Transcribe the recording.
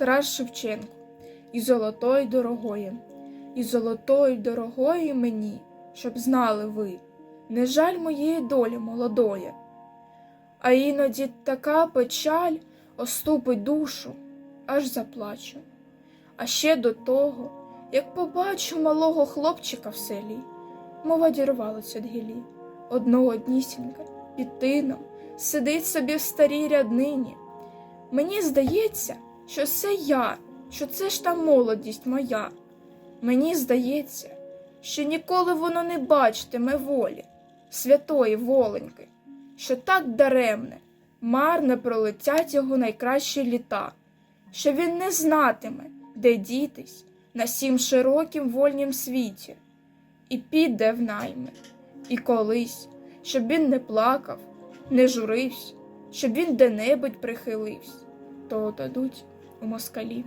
Тарас Шевченко, і золотої дорогої, і золотої дорогої мені, щоб знали ви, не жаль моєї долі молодої. А іноді така печаль оступить душу, аж заплачу. А ще до того, як побачу малого хлопчика в селі, мова дірвалась від гілі. Одного однісінька, під тином, сидить собі в старій ряднині. Мені здається, що це я, що це ж та молодість моя. Мені здається, що ніколи воно не бачитиме волі, святої воленьки, що так даремне, марне пролетять його найкращі літа, що він не знатиме, де дітись на сім широкім вольнім світі, і піде в найми, і колись, щоб він не плакав, не журився, щоб він де-небудь прихилився, то дадуть у москалі.